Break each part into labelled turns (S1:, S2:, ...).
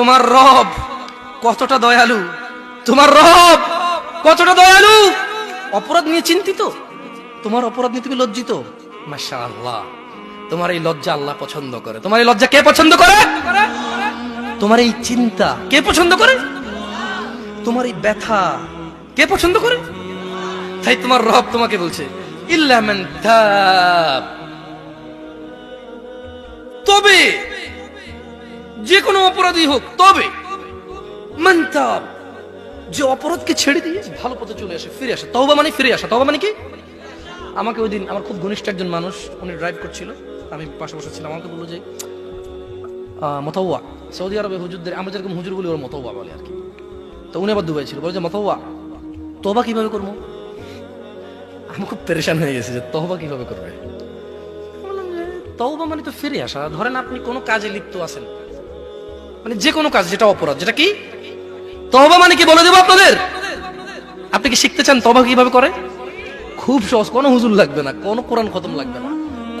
S1: তোমার রব কতটা দয়ালু? তোমার রব কতটা দয়ালু? অপরাধ নিয়ে চিন্তিত? তোমার অপরাধ নিয়ে তুমি লজ্জিত? মাশা আল্লাহ তোমার এই লজ্জা আল্লাহ পছন্দ করে। তোমার এই লজ্জা কে পছন্দ করে? তোমার এই চিন্তা কে পছন্দ করে? তোমার এই ব্যথা কে পছন্দ করে? তাই তোমার রব তোমাকে বলছে, ইল্লা মান তাব। তবে যে কোনো অপরাধী হোক, তবে মান তাব যে অপরাধকে ছেড়ে দিয়ে ভালো পথে চলে আসে, ফিরে আসে, তওবা মানে ফিরে আসা, তওবা মানে কি? আমাকে ওই দিন আমার খুব ঘনিষ্ঠ একজন মানুষ, উনি ড্রাইভ করছিল, আমি পাশে বসে ছিলাম আমাকে বলল যে মতৌয়া সৌদি আরবে হুজুরদের, আমরা যেরকম হুজুর বলি ওর মতৌয়া বলে আর কি। তো উনি আবার দুবাই ছিল, বলে যে মতৌয়া তবা কীভাবে করব? আমি খুব পেরেশান হয়ে গেছি যে তহবা কীভাবে করবে? তওবা মানে তো ফিরে আসা, ধরেন আপনি কোনো কাজে লিপ্ত আছেন মানে যে কোনো কাজ যেটা অপরাধ, যেটা কি? তহবা মানে কি বলে দেবো আপনাদের? আপনি কি শিখতে চান তবা কীভাবে করে? খুব সহজ, কোনো হুজুর লাগবে না, কোনো কোরআন খতম লাগবে না,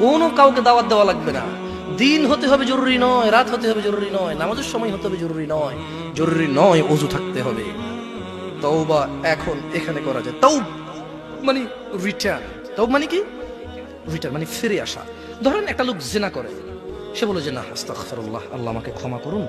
S1: কোনো কাউকে দাওয়াত দেওয়া লাগবে না। দিন হতে হবে জরুরি নয়, রাত হতে হবে জরুরি নয়, নামাজের সময় হতে হবে জরুরি নয় জরুরি নয় অজু থাকতে হবে। তওবা এখন এখানে করা যায়। তাও মানে রিটার্ন তাও মানে কি? রিটার্ন মানে ফিরে আসা। ধরেন একটা লোক জেনা করে, সে বলে যে, না, আস্তাগফিরুল্লাহ, আল্লাহ আমাকে ক্ষমা করুন।